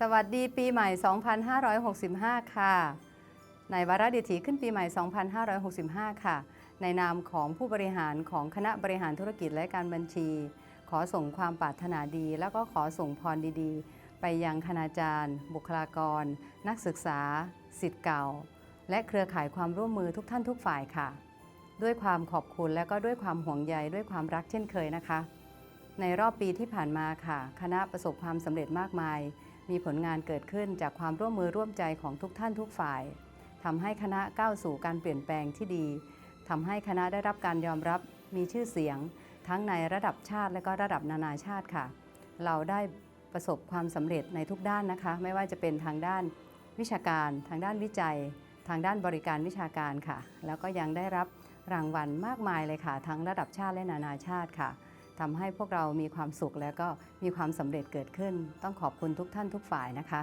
สวัสดีปีใหม่ 2565 ค่ะ ในวาระดิถีขึ้นปีใหม่ 2565 ค่ะ ในนามของผู้บริหารของคณะบริหารธุรกิจและการบัญชี ขอส่งความปรารถนาดี แล้วก็ขอส่งพรดีๆ ไปยังคณาจารย์ บุคลากร นักศึกษา สิทธิ์เก่า และเครือข่ายความร่วมมือทุกท่านทุกฝ่ายค่ะ ด้วยความขอบคุณและก็ด้วยความห่วงใยด้วยความรักเช่นเคยนะคะ ในรอบปีที่ผ่านมาค่ะ คณะประสบความสำเร็จมากมาย มีผลงานเกิดขึ้นจากความร่วมมือร่วมใจของทุกท่านทุกฝ่ายทำให้คณะก้าวสู่การเปลี่ยนแปลงที่ดีทำให้คณะได้รับการยอมรับมีชื่อเสียง ทั้งในระดับชาติและก็ระดับนานาชาติค่ะ เราได้ประสบความสำเร็จในทุกด้านนะคะ ไม่ว่าจะเป็นทางด้านวิชาการ ทางด้านวิจัย ทางด้านบริการวิชาการค่ะ แล้วก็ยังได้รับรางวัลมากมายเลยค่ะ ทั้งระดับชาติและนานาชาติค่ะ ทำให้พวกเรามีความสุขและก็มีความสำเร็จเกิดขึ้น ต้องขอบคุณทุกท่านทุกฝ่ายนะคะ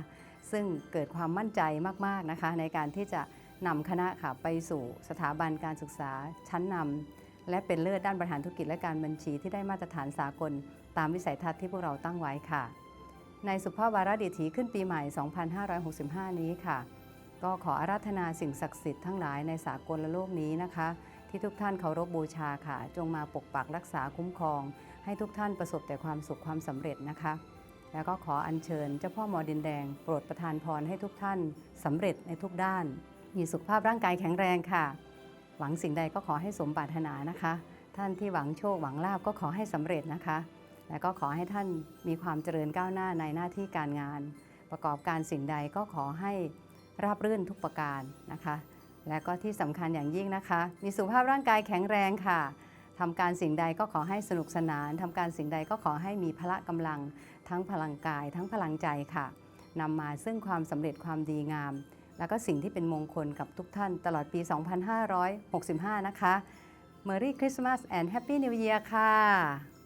ซึ่งเกิดความมั่นใจมากๆนะคะ ในการที่จะนำคณะค่ะไปสู่สถาบันการศึกษาชั้นนำและเป็นเลิศด้านบริหารธุรกิจและการบัญชีที่ได้มาตรฐานสากล ตามวิสัยทัศน์ที่พวกเราตั้งไว้ค่ะ ในสุภาพวาระดิถีขึ้นปีใหม่ 2565 นี้ค่ะ ก็ขออาราธนาสิ่งศักดิ์สิทธิ์ทั้งหลายในสากลโลกนี้นะคะ ที่ทุกท่านเคารพบูชาค่ะ จงมาปกปักรักษาคุ้มครอง ให้ทุกท่านประสบแต่ความสุขความสำเร็จนะคะ แล้วก็ขออัญเชิญเจ้าพ่อมอดินแดง โปรดประทานพรให้ทุกท่านสำเร็จในทุกด้าน มีสุขภาพร่างกายแข็งแรงค่ะ หวังสิ่งใดก็ขอให้สมปรารถนานะคะ ท่านที่หวังโชคหวังลาบก็ขอให้สำเร็จนะคะ และก็ขอให้ท่านมีความเจริญก้าวหน้าในหน้าที่การงาน ประกอบการสิ่งใดก็ขอให้ราบรื่นทุกประการนะคะ และก็ที่สำคัญอย่างยิ่งนะคะ มีสุขภาพร่างกายแข็งแรงค่ะทำการสิ่งใดก็ขอให้สนุกสนานทำการสิ่งใดก็ขอให้มีพละกำลัง ทั้งพลังกาย ทั้งพลังใจค่ะนำมาซึ่งความสำเร็จความดีงาม แล้วก็สิ่งที่เป็นมงคลกับทุกท่านตลอดปี 2565 นะคะ Merry Christmas and Happy New Year ค่ะ